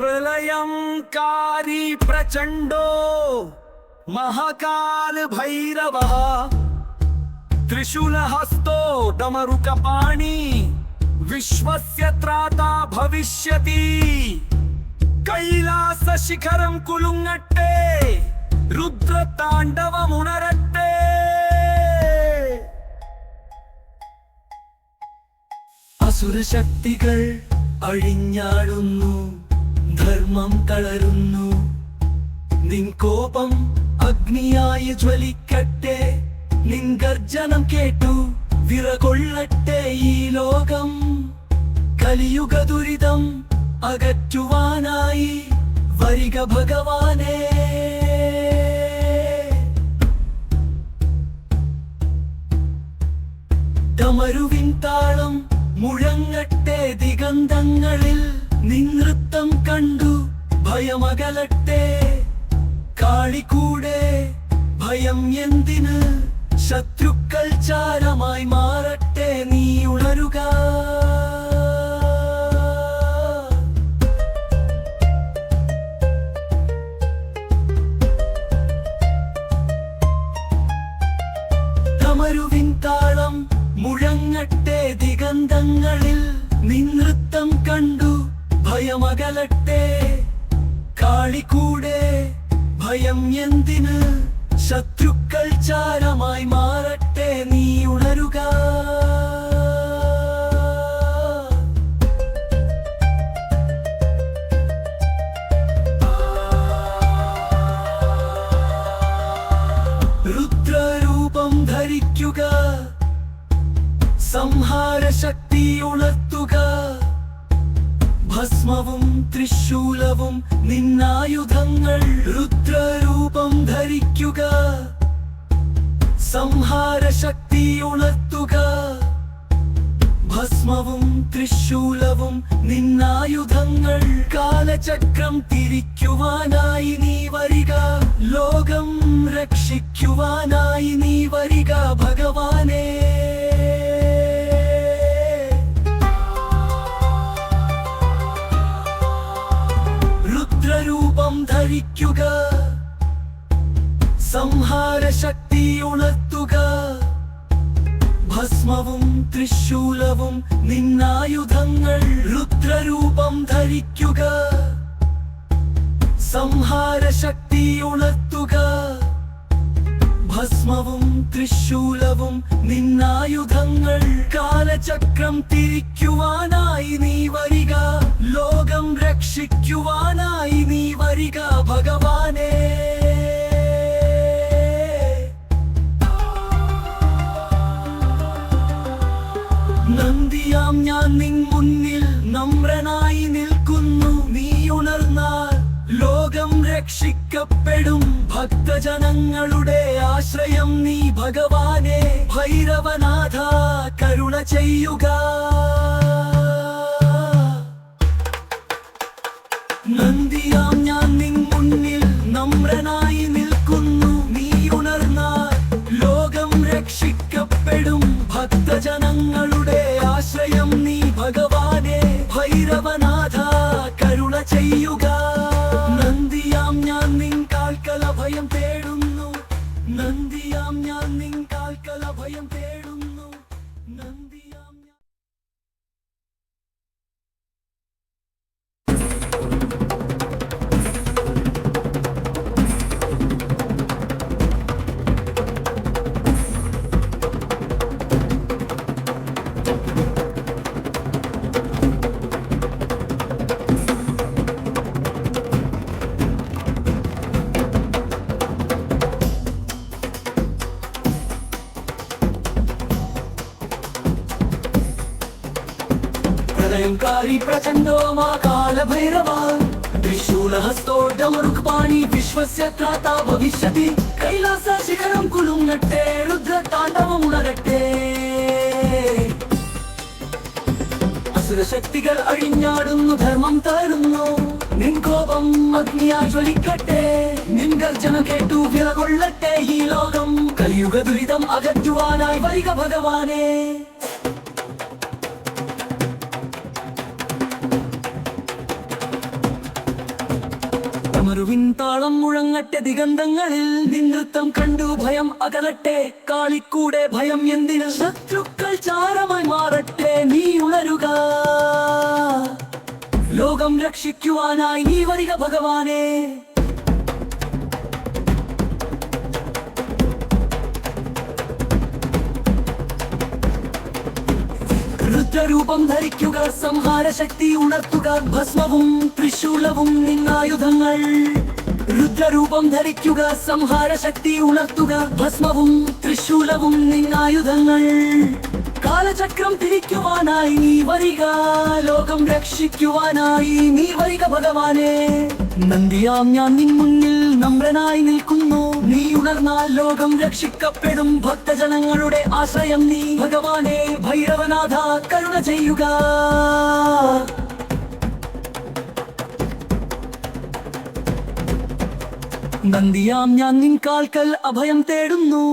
പ്രളയം കാരി പ്രചണ്ഡോ മഹാകാൽ ഭൈരവ ത്രിശൂലഹസ്തോ ഡമരുകപാണി വിശ്വസ്യ ത്രാതാ ഭവിഷ്യതി കൈലാസ ശിഖരം കുലുങ്ങട്ടെ രുദ്രതാണ്ഡവമുണരട്ടെ അസുരശക്തികൾ അഴിഞ്ഞാടുന്നു ധർമ്മം തളരുന്നു. നിൻ കോപം അഗ്നിയായി ജ്വലിക്കട്ടെ. നിൻ ഗർജനം കേട്ടു. വിറകൊള്ളട്ടെ ഈ ലോകം. കലിയുഗ ദുരിതം അകറ്റുവാനായി വരിക ഭഗവാനേ. ഡമരുവിൻ താളം മുഴങ്ങട്ടെ ദിഗന്ധങ്ങളിൽ നിൻ നൃത്തം കണ്ടു ഭയമകലട്ടെ കാളിക്കൂടെ ഭയം എന്തിന്? ശത്രുക്കൾ ചാരമായി മാറട്ടെ നീ ഉണരുക. തമരുവിൻ താളം മുഴങ്ങട്ടെ ദിഗന്ധങ്ങളിൽ നിൻ നൃത്തം കണ്ടു ഭയമകലട്ടെ. കാളിക്കൂടെ ഭയം എന്തിന്? ശത്രുക്കൾ ചാരമായി ത്രിശൂലവും നിന്നായുധങ്ങൾ രുദ്രരൂപം ധരിക്കുക. സംഹാരശക്തി ഉണർത്തുക. ഭസ്മവും ത്രിശൂലവും നിന്നായുധങ്ങൾ കാലചക്രം തിരിക്കുവാനായി നീ വരിക. ലോകം രക്ഷിക്കുവാനായി നീ വരിക. സംഹാരശക്തി ഉണർത്തുക. ഭസ്മവും ത്രിശൂലവും നിന്നായുധങ്ങൾ രുദ്രരൂപം ധരിക്കുക. സംഹാര ശക്തി ഉണർത്തുക. ഭസ്മവും ത്രിശൂലവും നിന്നായുധങ്ങൾ കാലചക്രം തിരിക്കുവാനായി നീ വരിക. ലോകം രക്ഷിക്കുവാനായി നീ വരിക ഭഗവാനേ. നന്ദിയാം ഞാൻ നിൻ മുന്നിൽ. നമ്രനായി നിൽക്കുന്നു നീ ഉണർന്നാൽ. ലോകം രക്ഷിക്കപ്പെടും ഭക്തജനങ്ങളുടെ ആശ്രയം നീ ഭഗവാനെ. ഭൈരവനാഥ കരുണ ചെയ്യുക. പ്രളയംകാരി പ്രചണ്ഡോ മാ കാലഭൈരവ. ത്രിശൂലഹസ്തോഡമരുക്പാണി വിശ്വസ്യ ത്രാതാ ഭവിഷ്യതി. കൈലാസ ശിഖരം കുലുങ്ങട്ടെ രുദ്ര താണ്ഡവമുണരട്ടെ അസുരശക്തികൾ അഴിഞ്ഞാടുന്നു ധർമ്മം തരുന്നു നിൻ കോപം അഗ്നിയാ ജ്വലിക്കട്ടെ. നിൻ ഗർജന കേട്ടു വിറകൊള്ളട്ടെ ഈ ലോകം. കലിയുഗ ദുരിതം അകറ്റുവാനായി വരിക ഭഗവാനേ. ഡമരുവിൻ താളം മുഴങ്ങട്ടെ ദിഗന്ധങ്ങളിൽ. നിന്നൃത്തം കണ്ടു ഭയം അകലട്ടെ. കാളിക്കൂടെ ഭയം എന്തിന്? ശത്രുക്കൾ ചാരമായി മാറട്ടെ നീ ഉണരുക. ലോകം രക്ഷിക്കുവാനായി നീ വരിക ഭഗവാനെ. രുദ്രരൂപം ധരിക്കുക സംഹാര ശക്തി ഉണർത്തുക ഭസ്മവും ത്രിശൂലവും നിന്നായുധങ്ങൾ. രുദ്രരൂപം ധരിക്കുക സംഹാര ശക്തി ഉണർത്തുക ഭസ്മവും ത്രിശൂലവും നിന്നായുധങ്ങൾ. കാലചക്രം തിരിക്കുവാനായി നീ വരിക ലോകം രക്ഷിക്കുവാനായി നീ വരിക ഭഗവാനെ. നന്ദിയാം ഞാൻ നിൻ മുന്നിൽ നമ്രനായി നിൽക്കുന്നു. നീ ഉണർന്നാൽ ലോകം രക്ഷിക്കപ്പെടും. ഭക്തജനങ്ങളുടെ ആശ്രയം നീ. ഭഗവാനെ ഭൈരവനാഥ കരുണ ചെയ്യുക. നന്ദിയാം ഞാൻ നിൻകാൽക്കൽ അഭയം തേടുന്നു.